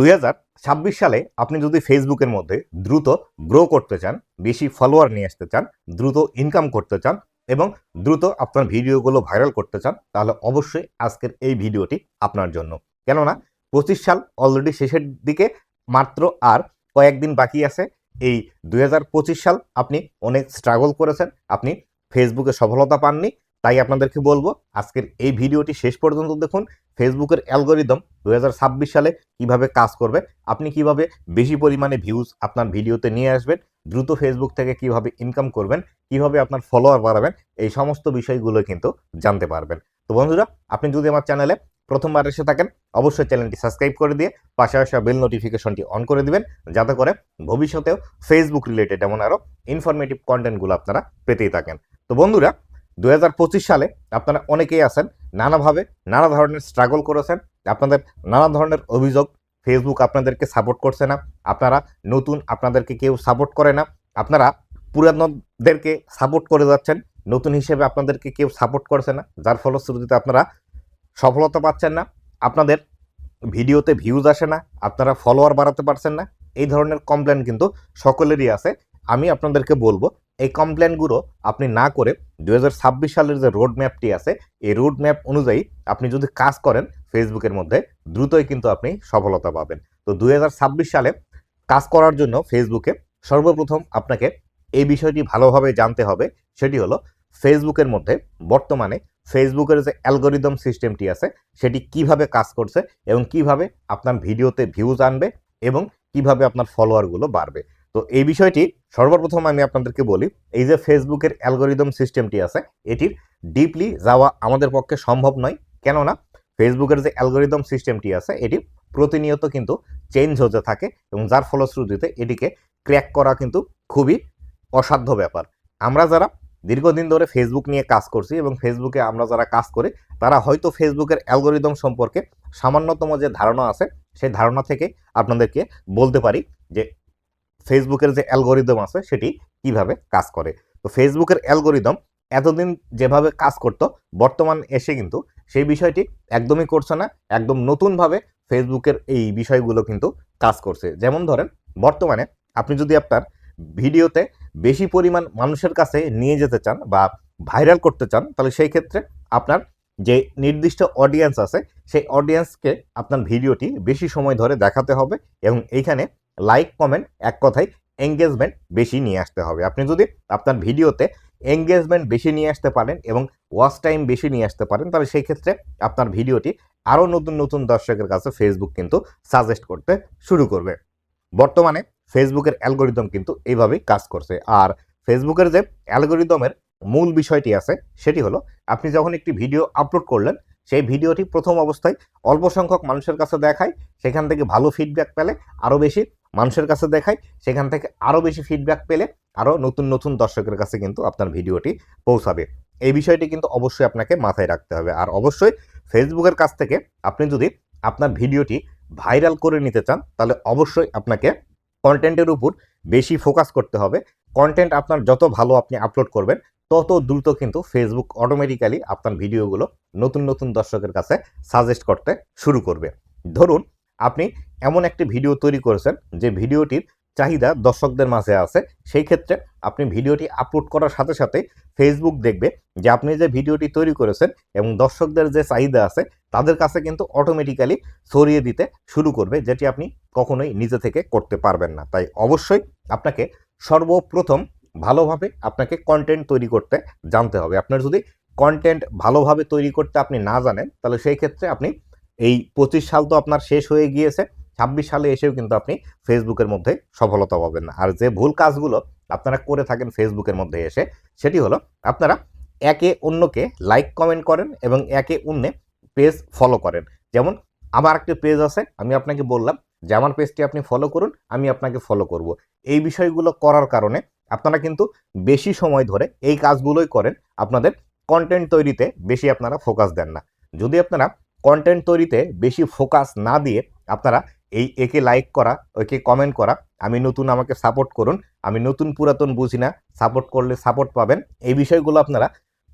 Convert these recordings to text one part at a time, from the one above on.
দুই হাজার ছাব্বিশ সালে আপনি যদি ফেসবুকের মধ্যে দ্রুত গ্রো করতে চান, বেশি ফলোয়ার নিয়ে আসতে চান, দ্রুত ইনকাম করতে চান এবং দ্রুত আপনার ভিডিওগুলো ভাইরাল করতে চান, তাহলে অবশ্যই আজকের এই ভিডিওটি আপনার জন্য। কেননা পঁচিশ সাল অলরেডি শেষের দিকে মাত্র আর কয়েকদিন বাকি আছে। এই দু হাজার পঁচিশ সাল আপনি অনেক স্ট্রাগল করেছেন। আপনি ফেসবুকে সফলতা পাননি। তাই আপনাদেরকে বলব, আজকের এই ভিডিওটি শেষ পর্যন্ত দেখুন। ফেসবুকের অ্যালগোরিদম দু হাজার ছাব্বিশ সালে কীভাবে কাজ করবে, আপনি কীভাবে বেশি পরিমাণে ভিউজ আপনার ভিডিওতে নিয়ে আসবেন, দ্রুত ফেসবুক থেকে কীভাবে ইনকাম করবেন, কীভাবে আপনার ফলোয়ার বাড়াবেন, এই সমস্ত বিষয়গুলো কিন্তু জানতে পারবেন। তো বন্ধুরা, আপনি যদি আমার চ্যানেলে প্রথমবার এসে থাকেন, অবশ্যই চ্যানেলটি সাবস্ক্রাইব করে দিয়ে পাশে আসা বেল নোটিফিকেশনটি অন করে দিবেন, যাতে করে ভবিষ্যতেও ফেসবুক রিলেটেড এমন আরও ইনফরমেটিভ কন্টেন্টগুলো আপনারা পেতেই থাকেন। তো বন্ধুরা দু হাজার পঁচিশ সালে আপনারা অনেকেই আছেন, নানাভাবে নানা ধরনের স্ট্রাগল করেছেন। আপনাদের নানা ধরনের অভিযোগ ফেসবুক আপনাদেরকে সাপোর্ট করছে না। আপনারা নতুন, আপনাদেরকে কেউ সাপোর্ট করে না। আপনারা পুরাতনদেরকে সাপোর্ট করে যাচ্ছেন, নতুন হিসেবে আপনাদেরকে কেউ সাপোর্ট করছে না। যার ফলশ্রুতিতে আপনারা সফলতা পাচ্ছেন না। আপনাদের ভিডিওতে ভিউজ আসে না, আপনারা ফলোয়ার বাড়াতে পারছেন না। এই ধরনের কমপ্লেন কিন্তু সকলেরই আছে। আমি আপনাদেরকে বলব এই কমপ্লেনগুলো আপনি না করে দু হাজার ছাব্বিশ সালের যে রোড ম্যাপটি আছে, এই রোড ম্যাপ অনুযায়ী আপনি যদি কাজ করেন ফেসবুকের মধ্যে, দ্রুতই কিন্তু আপনি সফলতা পাবেন। তো দু হাজার ছাব্বিশ সালে কাজ করার জন্য ফেসবুকে সর্বপ্রথম আপনাকে এই বিষয়টি ভালোভাবে জানতে হবে, সেটি হলো ফেসবুকের মধ্যে বর্তমানে ফেসবুকের যে অ্যালগোরিদম সিস্টেমটি আছে, সেটি কীভাবে কাজ করছে এবং কীভাবে আপনার ভিডিওতে ভিউজ আনবে এবং কীভাবে আপনার ফলোয়ারগুলো বাড়বে। তো এই বিষয়টি সর্বপ্রথম আমি আপনাদেরকে বলি, এই যে ফেসবুকের অ্যালগোরিদম সিস্টেমটি আছে, এটির ডিপলি যাওয়া আমাদের পক্ষে সম্ভব নয়। কেননা, ফেসবুকের যে অ্যালগোরিদম সিস্টেমটি আছে, এটি প্রতিনিয়ত কিন্তু চেঞ্জ হতে থাকে এবং যার ফলশ্রুতিতে এটিকে ক্র্যাক করা কিন্তু খুবই অসাধ্য ব্যাপার। আমরা যারা দীর্ঘদিন ধরে ফেসবুক নিয়ে কাজ করছি এবং ফেসবুকে আমরা যারা কাজ করি, তারা হয়তো ফেসবুকের অ্যালগোরিদম সম্পর্কে সামান্যতম যে ধারণা আছে, সেই ধারণা থেকে আপনাদেরকে বলতে পারি যে ফেসবুকের যে অ্যালগোরিদম আছে, সেটি কীভাবে কাজ করে? তো ফেসবুকের অ্যালগোরিদম এতদিন যেভাবে কাজ করতো, বর্তমান এসে কিন্তু সেই বিষয়টি একদমই করছে না। একদম নতুনভাবে ফেসবুকের এই বিষয়গুলো কিন্তু কাজ করছে। যেমন ধরেন, বর্তমানে আপনি যদি আপনার ভিডিওতে বেশি পরিমাণ মানুষের কাছে নিয়ে যেতে চান বা ভাইরাল করতে চান, তাহলে সেই ক্ষেত্রে আপনার যে নির্দিষ্ট অডিয়েন্স আছে, সেই অডিয়েন্সকে আপনার ভিডিওটি বেশি সময় ধরে দেখাতে হবে এবং এইখানে লাইক কমেন্ট এক কথায় এঙ্গেজমেন্ট বেশি নিয়ে আসতে হবে। আপনি যদি আপনার ভিডিওতে এঙ্গেজমেন্ট বেশি নিয়ে আসতে পারেন এবং ওয়াচ টাইম বেশি নিয়ে আসতে পারেন, তাহলে সেই ক্ষেত্রে আপনার ভিডিওটি আরও নতুন নতুন দর্শকের কাছে ফেসবুক কিন্তু সাজেস্ট করতে শুরু করবে। বর্তমানে ফেসবুকের অ্যালগোরিদম কিন্তু এইভাবেই কাজ করছে। আর ফেসবুকের যে অ্যালগোরিদমের মূল বিষয়টি আছে, সেটি হলো আপনি যখন একটি ভিডিও আপলোড করলেন, সেই ভিডিওটি প্রথম অবস্থায় অল্প সংখ্যক মানুষের কাছে দেখায়, সেখান থেকে ভালো ফিডব্যাক পেলে আরও বেশি মানুষের কাছে দেখায় সেখান থেকে আরও বেশি ফিডব্যাক পেলে আরও নতুন নতুন দর্শকের কাছে কিন্তু আপনার ভিডিওটি পৌঁছাবে। এই বিষয়টি কিন্তু অবশ্যই আপনাকে মাথায় রাখতে হবে। আর অবশ্যই ফেসবুকের কাছ থেকে আপনি যদি আপনার ভিডিওটি ভাইরাল করে নিতে চান, তাহলে অবশ্যই আপনাকে কন্টেন্টের উপর বেশি ফোকাস করতে হবে। কন্টেন্ট আপনার যত ভালো আপনি আপলোড করবেন, তত দ্রুত কিন্তু ফেসবুক অটোমেটিক্যালি আপনার ভিডিওগুলো নতুন নতুন দর্শকের কাছে সাজেস্ট করতে শুরু করবে। ধরুন, আপনি এমন একটি ভিডিও তৈরি করেছেন যে ভিডিওটির চাহিদা দর্শকদের মাঝে আছে। সেই ক্ষেত্রে আপনি ভিডিওটি আপলোড করার সাথে সাথে ফেসবুক দেখবে যে আপনি যে ভিডিওটি তৈরি করেছেন এবং দর্শকদের যে চাহিদা আছে, তাদের কাছে কিন্তু অটোমেটিক্যালি ছড়িয়ে দিতে শুরু করবে, যেটি আপনি কখনোই নিজে থেকে করতে পারবেন না। তাই অবশ্যই আপনাকে সর্বপ্রথম ভালোভাবে আপনাকে কন্টেন্ট তৈরি করতে জানতে হবে। আপনার যদি কন্টেন্ট ভালোভাবে তৈরি করতে আপনি না জানেন, তাহলে সেই ক্ষেত্রে আপনি এই পঁচিশ সাল তো আপনার শেষ হয়ে গিয়েছে ছাব্বিশ সালে এসেও কিন্তু আপনি ফেসবুকের মধ্যে সফলতা পাবেন না। আর যে ভুল কাজগুলো আপনারা করে থাকেন ফেসবুকের মধ্যে এসে, সেটি হলো আপনারা একে অন্যকে লাইক কমেন্ট করেন এবং একে অন্যে পেজ ফলো করেন। যেমন আমার একটা পেজ আছে, আমি আপনাকে বললাম যে আমার পেজটি আপনি ফলো করুন, আমি আপনাকে ফলো করব। এই বিষয়গুলো করার কারণে আপনারা কিন্তু বেশি সময় ধরে এই কাজগুলোই করেন, আপনাদের কন্টেন্ট তৈরিতে বেশি আপনারা ফোকাস দেন না। যদি আপনারা কন্টেন্ট তৈরিতে বেশি ফোকাস না দিয়ে আপনারা এই, একে লাইক করা ওকে কমেন্ট করা, আমি নতুন আমাকে সাপোর্ট করুন, আমি নতুন পুরাতন বুঝি না সাপোর্ট করলে সাপোর্ট পাবেন। এই বিষয়গুলো আপনারা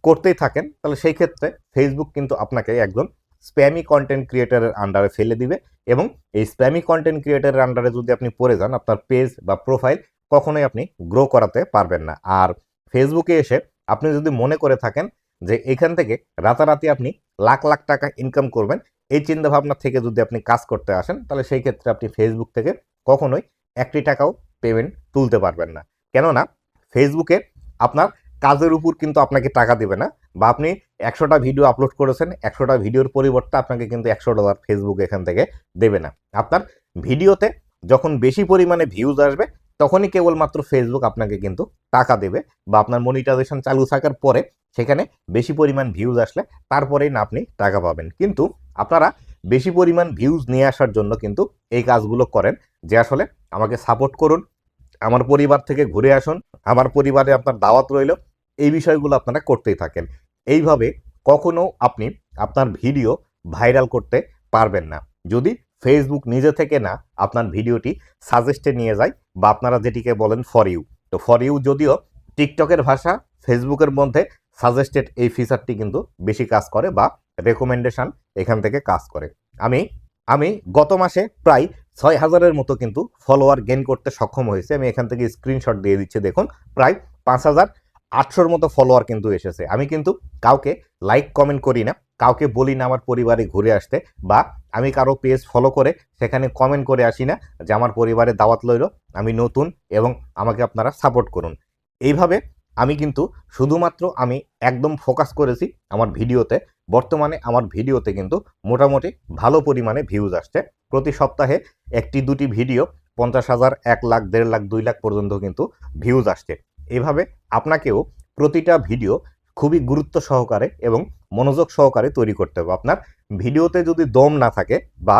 করতেই থাকেন, তাহলে সেই ক্ষেত্রে ফেসবুক কিন্তু আপনাকে একজন স্প্যামি কন্টেন্ট ক্রিয়েটারের আন্ডারে ফেলে দিবে এবং এই স্প্যামি কন্টেন্ট ক্রিয়েটারের আন্ডারে যদি আপনি পড়ে যান, আপনার পেজ বা প্রোফাইল কখনোই আপনি গ্রো করাতে পারবেন না। আর ফেসবুকে এসে আপনি যদি মনে করে থাকেন যে এখান থেকে রাতারাতি আপনি লাখ লাখ টাকা ইনকাম করবেন এই চিন্তা ভাবনা থেকে যদি আপনি কাজ করতে আসেন, তাহলে সেই ক্ষেত্রে আপনি ফেসবুক থেকে কখনোই একটি টাকাও পেমেন্ট তুলতে পারবেন না। কেননা ফেসবুকে আপনার কাজের উপর কিন্তু আপনাকে টাকা দেবে না বা আপনি একশোটা ভিডিও আপলোড করেছেন, একশোটা ভিডিওর পরিবর্তে আপনাকে কিন্তু একশো ডলার ফেসবুক এখান থেকে দেবে না। আপনার ভিডিওতে যখন বেশি পরিমাণে ভিউজ আসবে, তখনই কেবলমাত্র ফেসবুক আপনাকে কিন্তু টাকা দেবে বা আপনার মনিটাইজেশন চালু থাকার পরে সেখানে বেশি পরিমাণ ভিউজ আসলে তারপরেই না আপনি টাকা পাবেন। কিন্তু আপনারা বেশি পরিমাণ ভিউজ নিয়ে আসার জন্য কিন্তু এই কাজগুলো করেন, যে আসলে আমাকে সাপোর্ট করুন, আমার পরিবার থেকে ঘুরে আসুন, আমার পরিবারে আপনার দাওয়াত রইল, এই বিষয়গুলো আপনারা করতেই থাকেন। এইভাবে কখনো আপনি আপনার ভিডিও ভাইরাল করতে পারবেন না। যদি ফেসবুক নিজে থেকে না আপনার ভিডিওটি সাজেস্টে নিয়ে যায় বা আপনারা যেটিকে বলেন ফর ইউ তো ফর ইউ যদিও টিকটকের ভাষা ফেসবুকের মধ্যে সাজেস্টেড এই ফিচারটি কিন্তু বেশি কাজ করে বা রেকমেন্ডেশন এখান থেকে কাজ করে। আমি আমি গত মাসে প্রায় ছয় হাজারের মতো কিন্তু ফলোয়ার গেইন করতে সক্ষম হয়েছে। আমি এখান থেকে স্ক্রিনশট দিয়ে দিচ্ছি, দেখুন, প্রায় পাঁচ হাজার আটশোর মতো ফলোয়ার কিন্তু এসেছে। আমি কিন্তু কাউকে লাইক কমেন্ট করি না, কাউকে বলি না আমার পরিবারে ঘুরে আসতে বা আমি কারও পেজ ফলো করে সেখানে কমেন্ট করে আসি না যে আমার পরিবারে দাওয়াত লইল, আমি নতুন এবং আমাকে আপনারা সাপোর্ট করুন। এইভাবে আমি কিন্তু শুধুমাত্র আমি একদম ফোকাস করেছি আমার ভিডিওতে। বর্তমানে আমার ভিডিওতে কিন্তু মোটামুটি ভালো পরিমাণে ভিউজ আসছে। প্রতি সপ্তাহে একটি দুটি ভিডিও পঞ্চাশ হাজার, এক লাখ, দেড় লাখ, দুই লাখ পর্যন্ত কিন্তু ভিউজ আসছে। এভাবে আপনাকেও প্রতিটা ভিডিও খুবই গুরুত্ব সহকারে এবং মনোযোগ সহকারে তৈরি করতে হবে। আপনার ভিডিওতে যদি দম না থাকে বা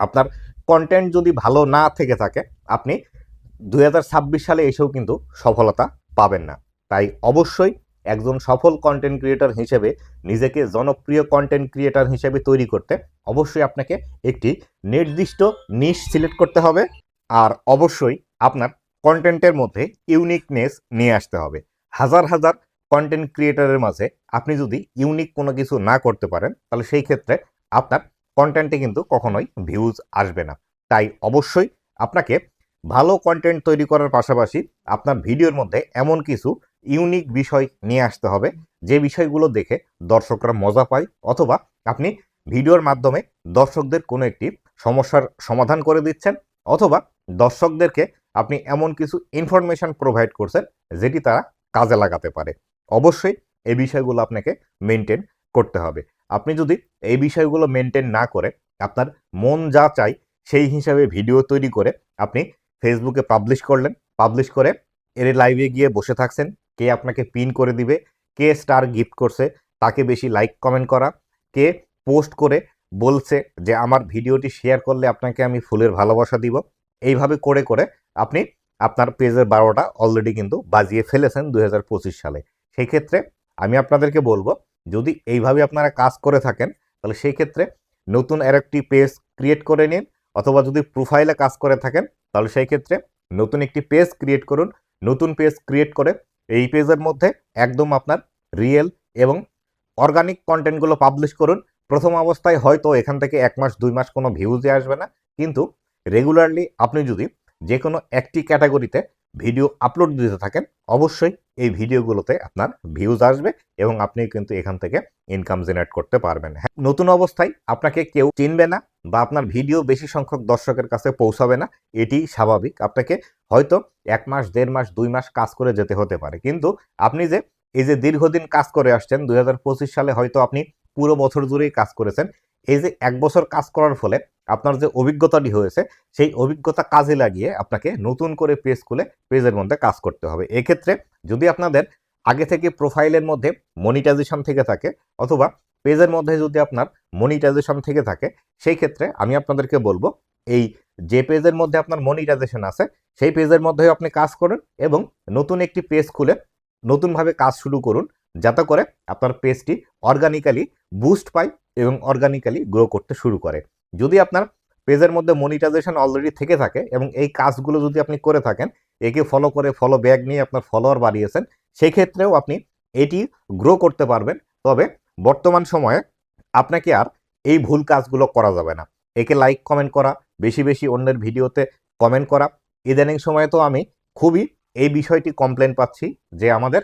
আপনার কন্টেন্ট যদি ভালো না থেকে থাকে, আপনি দু হাজার ছাব্বিশ সালে এসেও কিন্তু সফলতা পাবেন না। তাই অবশ্যই একজন সফল কন্টেন্ট ক্রিয়েটর হিসেবে নিজেকে জনপ্রিয় কন্টেন্ট ক্রিয়েটর হিসেবে তৈরি করতে অবশ্যই আপনাকে একটি নির্দিষ্ট নিশ সিলেক্ট করতে হবে আর অবশ্যই আপনার কন্টেন্টের মধ্যে ইউনিকনেস নিয়ে আসতে হবে। হাজার হাজার কন্টেন্ট ক্রিয়েটরের মাঝে আপনি যদি ইউনিক কোনো কিছু না করতে পারেন, তাহলে সেই ক্ষেত্রে আপনার কন্টেন্টে কিন্তু কখনোই ভিউজ আসবে না। তাই অবশ্যই আপনাকে ভালো কন্টেন্ট তৈরি করার পাশাপাশি আপনার ভিডিওর মধ্যে এমন কিছু ইউনিক বিষয় নিয়ে আসতে হবে। যে বিষয়গুলো দেখে দর্শকরা মজা পায় অথবা আপনি ভিডিওর মাধ্যমে দর্শকদের কোনো একটি সমস্যার সমাধান করে দিচ্ছেন অথবা দর্শকদেরকে আপনি এমন কিছু ইনফরমেশন প্রোভাইড করছেন যেটি তারা কাজে লাগাতে পারে। অবশ্যই এই বিষয়গুলো আপনাকে মেনটেন করতে হবে। আপনি যদি এই বিষয়গুলো মেনটেন না করে আপনার মন যা চাই সেই হিসাবে ভিডিও তৈরি করে আপনি ফেসবুকে পাবলিশ করলেন। পাবলিশ করে এর লাইভে গিয়ে বসে থাকছেন। কে আপনাকে পিন করে দিবে, কে স্টার গিফট করছে, তাকে বেশি লাইক কমেন্ট করা, কে পোস্ট করে বলছে যে আমার ভিডিওটি শেয়ার করলে আপনাকে আমি ফুলের ভালোবাসা দিব। এইভাবে করে করে আপনি আপনার পেজের বারোটা অলরেডি কিন্তু বাজিয়ে ফেলেছেন দু হাজার পঁচিশ সালে। সেই ক্ষেত্রে আমি আপনাদেরকে বলব, যদি এইভাবে আপনারা কাজ করে থাকেন, তাহলে সেই ক্ষেত্রে নতুন আর একটি পেজ ক্রিয়েট করে নিন, অথবা যদি প্রোফাইলে কাজ করে থাকেন, তাহলে সেই ক্ষেত্রে নতুন একটি পেজ ক্রিয়েট করুন, নতুন পেজ ক্রিয়েট করে এই পেজের মধ্যে একদম আপনার রিয়েল এবং অর্গানিক কন্টেন্টগুলো পাবলিশ করুন। প্রথম অবস্থায় হয়তো এখান থেকে এক মাস, দুই মাস কোনো ভিউজে আসবে না। কিন্তু রেগুলারলি আপনি যদি যে কোনো একটি ক্যাটাগরিতে ভিডিও আপলোড দিতে থাকেন, অবশ্যই এই ভিডিওগুলোতে আপনার ভিউজ আসবে এবং আপনি কিন্তু এখান থেকে ইনকাম জেনারেট করতে পারবেন। হ্যাঁ নতুন অবস্থায় আপনাকে কেউ চিনবে না বা আপনার ভিডিও বেশি সংখ্যক দর্শকের কাছে পৌঁছাবে না, এটি স্বাভাবিক। আপনাকে হয়তো এক মাস, দেড় মাস, দুই মাস কাজ করে যেতে হতে পারে। কিন্তু আপনি যে এই যে দীর্ঘদিন কাজ করে আসছেন, দুই হাজার পঁচিশ সালে হয়তো আপনি পুরো বছর জুড়েই কাজ করেছেন, এই যে এক বছর কাজ করার ফলে আপনার যে অভিজ্ঞতাটি হয়েছে, সেই অভিজ্ঞতা কাজে লাগিয়ে আপনাকে নতুন করে পেজ খুলে পেজের মধ্যে কাজ করতে হবে। এক্ষেত্রে যদি আপনাদের আগে থেকে প্রোফাইলের মধ্যে মনিটাইজেশন থেকে থাকে অথবা পেজের মধ্যে যদি আপনার মনিটাইজেশন থেকে থাকে, সেই ক্ষেত্রে আমি আপনাদেরকে বলব, এই যে পেজের মধ্যে আপনার মনিটাইজেশন আছে, সেই পেজের মধ্যেও আপনি কাজ করুন এবং নতুন একটি পেজ খুলে নতুনভাবে কাজ শুরু করুন, যাতে করে আপনার পেজটি অর্গানিক্যালি বুস্ট পায় এবং অর্গানিক্যালি গ্রো করতে শুরু করে। যদি আপনার পেজের মধ্যে মনিটাইজেশন অলরেডি থেকে থাকে এবং এই কাজগুলো যদি আপনি করে থাকেন, একে ফলো করে ফলো ব্যাগ নিয়ে আপনার ফলোয়ার বাড়িয়েছেন সেই ক্ষেত্রেও আপনি এটি গ্রো করতে পারবেন। তবে বর্তমান সময়ে আপনাকে আর এই ভুল কাজগুলো করা যাবে না। একে লাইক কমেন্ট করা, বেশি বেশি অন্যের ভিডিওতে কমেন্ট করা। ইদানিং সময়ে তো আমি খুবই এই বিষয়টি কমপ্লেন পাচ্ছি যে আমাদের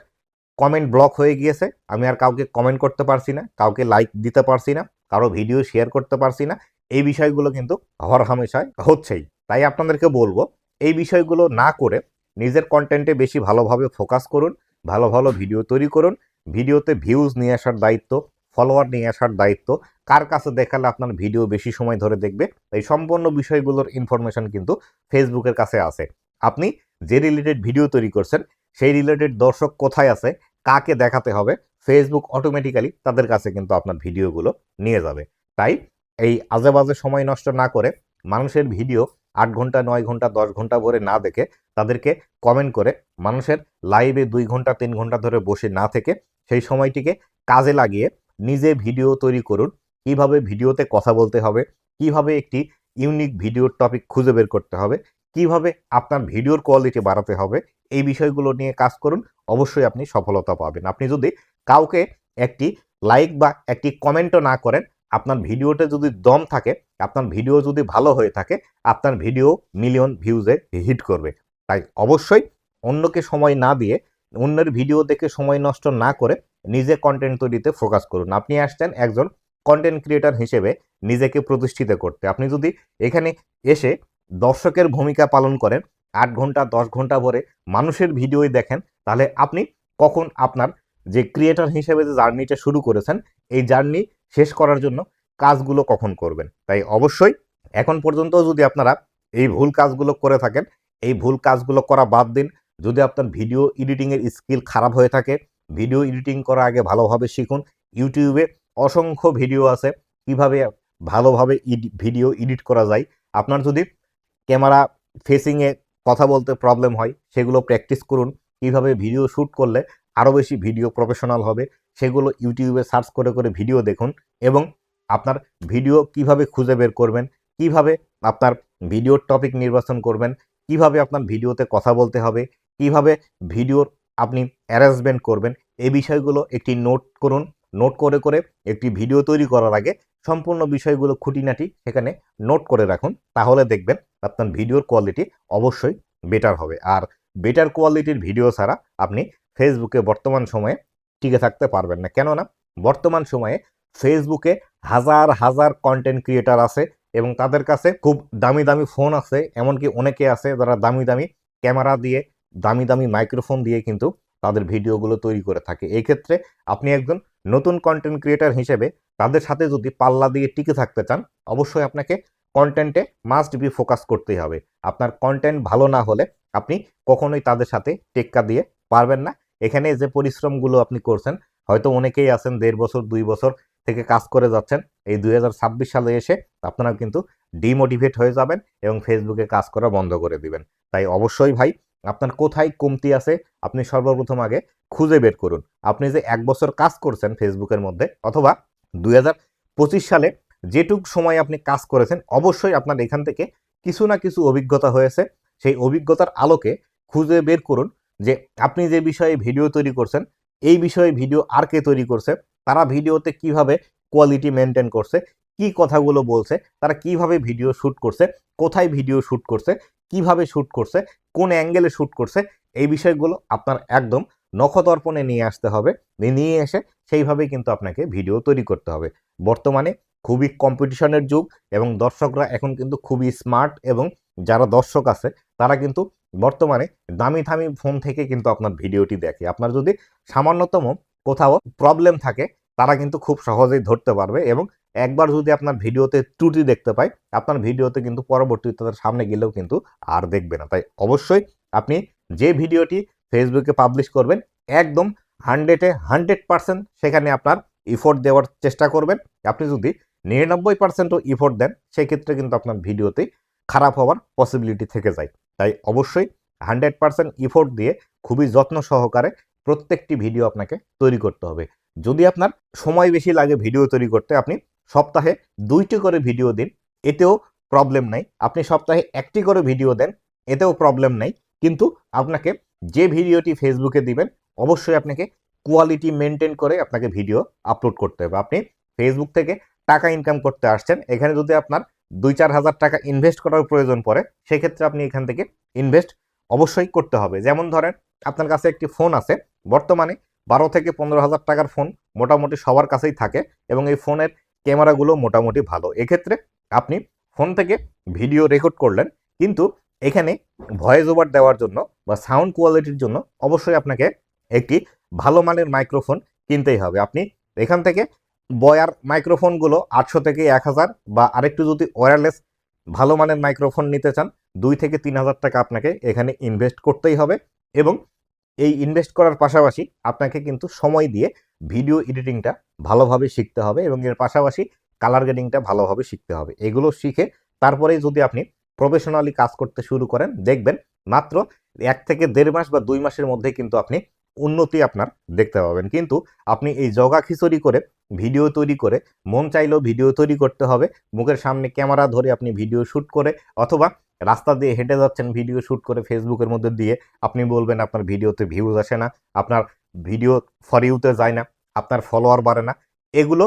কমেন্ট ব্লক হয়ে গিয়েছে। আমি আর কাউকে কমেন্ট করতে পারছি না, কাউকে লাইক দিতে পারছি না, কারও ভিডিও শেয়ার করতে পারছি না। এই বিষয়গুলো কিন্তু হর হামেশায় হচ্ছেই। তাই আপনাদেরকে বলব, এই বিষয়গুলো না করে নিজের কন্টেন্টে বেশি ভালোভাবে ফোকাস করুন, ভালো ভালো ভিডিও তৈরি করুন ভিডিওতে ভিউজ নিয়ে আসার দায়িত্ব ফলোয়ার নিয়ে আসার দায়িত্ব, কার কাছে দেখালে আপনার ভিডিও বেশি সময় ধরে দেখবে, এই সম্পূর্ণ বিষয়গুলোর ইনফরমেশন কিন্তু ফেসবুকের কাছে আছে। আপনি যে রিলেটেড ভিডিও তৈরি করছেন, সেই রিলেটেড দর্শক কোথায় আছে, কাকে দেখাতে হবে ফেসবুক অটোমেটিক্যালি তাদের কাছে কিন্তু আপনার ভিডিওগুলো নিয়ে যাবে। তাই এই আজে বাজে সময় নষ্ট না করে মানুষের ভিডিও আট ঘণ্টা, নয় ঘণ্টা, দশ ঘণ্টা ভরে না দেখে তাদেরকে কমেন্ট করে মানুষের লাইভে দুই ঘণ্টা, তিন ঘণ্টা ধরে বসে না থেকে সেই সময়টিকে কাজে লাগিয়ে নিজে ভিডিও তৈরি করুন। কীভাবে ভিডিওতে কথা বলতে হবে? কীভাবে একটি ইউনিক ভিডিওর টপিক খুঁজে বের করতে হবে? কীভাবে আপনার ভিডিওর কোয়ালিটি বাড়াতে হবে? এই বিষয়গুলো নিয়ে কাজ করুন। অবশ্যই আপনি সফলতা পাবেন। আপনি যদি কাউকে একটি লাইক বা একটি কমেন্টও না করেন আপনার ভিডিওতে যদি দম থাকে, আপনার ভিডিও যদি ভালো হয়ে থাকে, আপনার ভিডিও মিলিয়ন ভিউজে হিট করবে। তাই অবশ্যই অন্যকে সময় না দিয়ে, অন্যের ভিডিও দেখে সময় নষ্ট না করে নিজে কন্টেন্ট তৈরিতে ফোকাস করুন। আপনি আসছেন একজন কন্টেন্ট ক্রিয়েটার হিসেবে নিজেকে প্রতিষ্ঠিত করতে। আপনি যদি এখানে এসে দর্শকের ভূমিকা পালন করেন, আট ঘণ্টা, দশ ঘণ্টা ভরে মানুষের ভিডিওই দেখেন, তাহলে আপনি কখন আপনার যে ক্রিয়েটার হিসেবে যে জার্নিটা শুরু করেছেন, এই জার্নি শেষ করার জন্য কাজগুলো কখন করবেন? তাই অবশ্যই এখন পর্যন্ত যদি আপনারা এই ভুল কাজগুলো করে থাকেন, এই ভুল কাজগুলো করা বাদ দিন। যদি আপনার ভিডিও এডিটিংয়ের স্কিল খারাপ হয়ে থাকে ভিডিও এডিটিং করা আগে ভালোভাবে শিখুন। ইউটিউবে অসংখ্য ভিডিও আছে, কীভাবে ভালোভাবে ভিডিও এডিট করা যায়। আপনার যদি ক্যামেরা ফেসিংয়ে কথা বলতে প্রবলেম হয়, সেগুলো প্র্যাকটিস করুন। কীভাবে ভিডিও শ্যুট করলে আরও বেশি ভিডিও প্রফেশনাল হবে, সেগুলো ইউটিউবে সার্চ করে করে ভিডিও দেখুন এবং আপনার ভিডিও কীভাবে খুঁজে বের করবেন, কীভাবে আপনার ভিডিওর টপিক নির্বাচন করবেন, কীভাবে আপনার ভিডিওতে কথা বলতে হবে, কীভাবে ভিডিওর আপনি অ্যারেঞ্জমেন্ট করবেন, এই বিষয়গুলো একটি নোট করুন, নোট করে করে একটি ভিডিও তৈরি করার আগে সম্পূর্ণ বিষয়গুলো খুঁটিনাটি সেখানে নোট করে রাখুন, তাহলে দেখবেন আপনার ভিডিওর কোয়ালিটি অবশ্যই বেটার হবে। আর বেটার কোয়ালিটির ভিডিও ছাড়া আপনি ফেসবুকে বর্তমান সময়ে টিকে থাকতে পারবেন না। কেননা বর্তমান সময়ে ফেসবুকে হাজার হাজার কন্টেন্ট ক্রিয়েটার আছে এবং তাদের কাছে খুব দামি দামি ফোন আছে। এমনকি অনেকে আছে যারা দামি দামি ক্যামেরা দিয়ে, দামি দামি মাইক্রোফোন দিয়ে কিন্তু তাদের ভিডিওগুলো তৈরি করে থাকে। এই ক্ষেত্রে আপনি একজন নতুন কন্টেন্ট ক্রিয়েটার হিসেবে তাদের সাথে যদি পাল্লা দিয়ে টিকে থাকতে চান, অবশ্যই আপনাকে কন্টেন্টে মাস্ট বি ফোকাস করতেই হবে। আপনার কন্টেন্ট ভালো না হলে আপনি কখনোই তাদের সাথে টেক্কা দিয়ে পারবেন না। এখানে যে পরিশ্রমগুলো আপনি করছেন, হয়তো অনেকেই আছেন দেড় বছর, দুই বছর থেকে কাজ করে যাচ্ছেন। এই দুই হাজার ছাব্বিশ সালে এসে আপনারা কিন্তু ডিমোটিভেট হয়ে যাবেন এবং ফেসবুকে কাজ করা বন্ধ করে দিবেন। তাই অবশ্যই ভাই, আপনার কোথায় কমতি আছে আপনি সর্বপ্রথম আগে খুঁজে বের করুন। আপনি যে এক বছর কাজ করছেন ফেসবুকের মধ্যে অথবা দুই হাজার পঁচিশ সালে যেটুক সময় আপনি কাজ করেছেন, অবশ্যই আপনার এখান থেকে কিছু না কিছু অভিজ্ঞতা হয়েছে। সেই অভিজ্ঞতার আলোকে খুঁজে বের করুন। যে আপনি যে বিষয়ে ভিডিও তৈরি করছেন, এই বিষয়ে ভিডিও আর কে তৈরি করছে, তারা ভিডিওতে কীভাবে কোয়ালিটি মেনটেন করছে, কি কথাগুলো বলছে, তারা কীভাবে ভিডিও শ্যুট করছে, কোথায় ভিডিও শ্যুট করছে, কীভাবে শ্যুট করছে, কোন অ্যাঙ্গেলে শ্যুট করছে, এই বিষয়গুলো আপনার একদম নখদর্পণে নিয়ে আসতে হবে, নিয়ে এসে সেইভাবেই কিন্তু আপনাকে ভিডিও তৈরি করতে হবে। বর্তমানে খুবই কম্পিটিশনের যুগ এবং দর্শকরা এখন কিন্তু খুবই স্মার্ট এবং যারা দর্শক আছে, তারা কিন্তু বর্তমানে দামি দামি ফোন থেকে কিন্তু আপনার ভিডিওটি দেখে। আপনার যদি সামান্যতম কোথাও প্রবলেম থাকে, তারা কিন্তু খুব সহজেই ধরতে পারবে এবং একবার যদি আপনার ভিডিওতে ত্রুটি দেখতে পায়, আপনার ভিডিওতে কিন্তু পরবর্তীতে তাদের সামনে গেলেও কিন্তু আর দেখবে না। তাই অবশ্যই আপনি যে ভিডিওটি ফেসবুকে পাবলিশ করবেন, একদম হান্ড্রেডে হান্ড্রেড পার্সেন্ট সেখানে আপনার ইফোর্ট দেওয়ার চেষ্টা করবেন। আপনি যদি নিরানব্বই পার্সেন্টও ইফোর্ট দেন সেক্ষেত্রে কিন্তু আপনার ভিডিওতেই খারাপ হওয়ার পসিবিলিটি থেকে যায়। তাই অবশ্যই হান্ড্রেড পার্সেন্ট ইফোর্ট দিয়ে খুবই যত্ন সহকারে প্রত্যেকটি ভিডিও আপনাকে তৈরি করতে হবে। যদি আপনার সময় বেশি লাগে ভিডিও তৈরি করতে, আপনি সপ্তাহে দুইটি করে ভিডিও দিন, এতেও প্রবলেম নাই। আপনি সপ্তাহে একটি করে ভিডিও দেন, এতেও প্রবলেম নাই। কিন্তু আপনাকে যে ভিডিওটি ফেসবুকে দিবেন, অবশ্যই আপনাকে কোয়ালিটি মেনটেন করে আপনাকে ভিডিও আপলোড করতে হবে। আপনি ফেসবুক থেকে টাকা ইনকাম করতে আসছেন, এখানে যদি আপনার দুই চার হাজার টাকা ইনভেস্ট করার প্রয়োজন পড়ে, সেক্ষেত্রে আপনি এখান থেকে ইনভেস্ট অবশ্যই করতে হবে। যেমন ধরেন, আপনার কাছে একটি ফোন আছে, বর্তমানে বারো থেকে পনেরো হাজার টাকার ফোন মোটামুটি সবার কাছেই থাকে এবং এই ফোনের ক্যামেরাগুলো মোটামুটি ভালো। এক্ষেত্রে আপনি ফোন থেকে ভিডিও রেকর্ড করলেন, কিন্তু এখানে ভয়েস ওভার দেওয়ার জন্য বা সাউন্ড কোয়ালিটির জন্য অবশ্যই আপনাকে একটি ভালো মানের মাইক্রোফোন কিনতেই হবে। আপনি এখান থেকে বয়ার মাইক্রোফোনগুলো আটশো থেকে এক হাজার বা আরেকটু যদি ওয়্যারলেস ভালো মানের মাইক্রোফোন নিতে চান, দুই থেকে তিন হাজার টাকা আপনাকে এখানে ইনভেস্ট করতেই হবে এবং এই ইনভেস্ট করার পাশাপাশি আপনাকে কিন্তু সময় দিয়ে ভিডিও এডিটিংটা ভালোভাবে শিখতে হবে এবং এর পাশাপাশি কালার গ্রেডিংটা ভালোভাবে শিখতে হবে। এগুলো শিখে তারপরেই যদি আপনি প্রফেশনালি কাজ করতে শুরু করেন, দেখবেন মাত্র এক থেকে দেড় মাস বা দুই মাসের মধ্যে কিন্তু আপনি উন্নতি আপনার দেখতে পাবেন। কিন্তু আপনি এই জগা খিচুড়ি করে ভিডিও তৈরি করে, মন চাইলেও ভিডিও তৈরি করতে হবে। মুখের সামনে ক্যামেরা ধরে আপনি ভিডিও শ্যুট করে অথবা রাস্তা দিয়ে হেঁটে যাচ্ছেন, ভিডিও শ্যুট করে ফেসবুকের মধ্যে দিয়ে আপনি বলবেন, আপনার ভিডিওতে ভিউজ আসে না, আপনার ভিডিও ফর ইউতে যায় না, আপনার ফলোয়ার বাড়ে না। এগুলো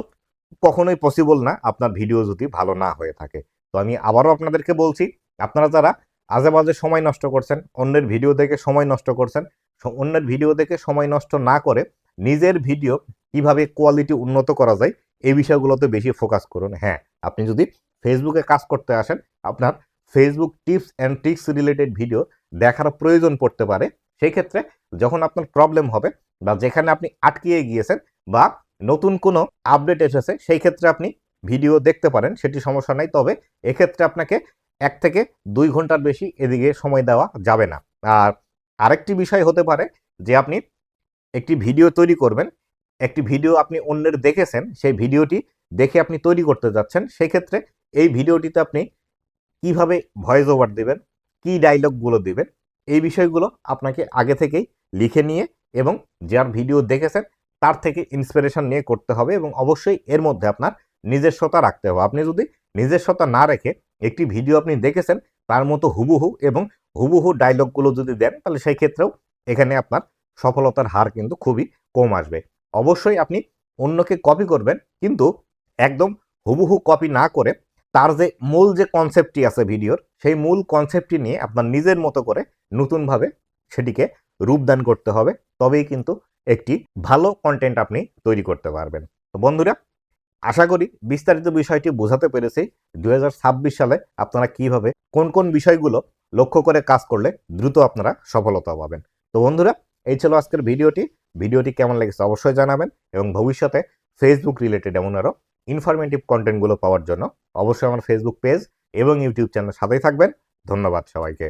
কখনোই পসিবল না, আপনার ভিডিও যদি ভালো না হয়ে থাকে। তো আমি আবারও আপনাদেরকে বলছি, আপনারা যারা আজে বাজে সময় নষ্ট করছেন, অন্যের ভিডিও দেখে সময় নষ্ট করছেন অন্যের ভিডিও দেখে সময় নষ্ট না করে নিজের ভিডিও কীভাবে কোয়ালিটি উন্নত করা যায়, এই বিষয়গুলোতে বেশি ফোকাস করুন। হ্যাঁ আপনি যদি ফেসবুকে কাজ করতে আসেন, আপনার Facebook tips and tricks related video দেখার প্রয়োজন পড়তে পারে। সেই ক্ষেত্রে যখন আপনার প্রবলেম হবে বা যেখানে আপনি আটকিয়ে গিয়েছেন বা নতুন কোনো আপডেট এসেছে, সেই ক্ষেত্রে আপনি ভিডিও দেখতে পারেন, সেটি সমস্যা নাই। তবে এক্ষেত্রে আপনাকে এক থেকে দুই ঘণ্টার বেশি এদিকে সময় দেওয়া যাবে না। আর আরেকটি বিষয় হতে পারে যে আপনি একটি ভিডিও তৈরি করবেন, একটি ভিডিও আপনি অন্যের দেখেছেন, সেই ভিডিওটি দেখে আপনি তৈরি করতে যাচ্ছেন সেই ক্ষেত্রে এই ভিডিওটিতে আপনি কীভাবে ভয়েস ওভার দেবেন, কি ডায়লগগুলো দেবেন, এই বিষয়গুলো আপনাকে আগে থেকেই লিখে নিয়ে এবং যার ভিডিও দেখেছেন তার থেকে ইন্সপিরেশন নিয়ে করতে হবে এবং অবশ্যই এর মধ্যে আপনার নিজস্বতা রাখতে হবে। আপনি যদি নিজস্বতা না রেখে একটি ভিডিও আপনি দেখেছেন, তার মতো হুবহু এবং হুবহু ডায়লগগুলো যদি দেন, তাহলে সেই ক্ষেত্রেও এখানে আপনার সফলতার হার কিন্তু খুবই কম আসবে। অবশ্যই আপনি অন্যকে কপি করবেন, কিন্তু একদম হুবহু কপি না করে তার যে মূল যে কনসেপ্টটি আছে ভিডিওর, সেই মূল কনসেপ্টটি নিয়ে আপনার নিজের মতো করে নতুনভাবে সেটিকে রূপদান করতে হবে, তবেই কিন্তু একটি ভালো কন্টেন্ট আপনি তৈরি করতে পারবেন। তো বন্ধুরা আশা করি বিস্তারিত বিষয়টি বোঝাতে পেরেছি দুই হাজার ছাব্বিশ সালে আপনারা কীভাবে, কোন কোন বিষয়গুলো লক্ষ্য করে কাজ করলে দ্রুত আপনারা সফলতা পাবেন। তো বন্ধুরা, এই ছিল আজকের ভিডিওটি। ভিডিওটি কেমন লেগেছে অবশ্যই জানাবেন এবং ভবিষ্যতে ফেসবুক রিলেটেড এমন আরও ইনফরমেটিভ কন্টেন্টগুলো পাওয়ার জন্য অবশ্যই আমার ফেসবুক পেজ এবং ইউটিউব চ্যানেল সাথেই থাকবেন। ধন্যবাদ সবাইকে।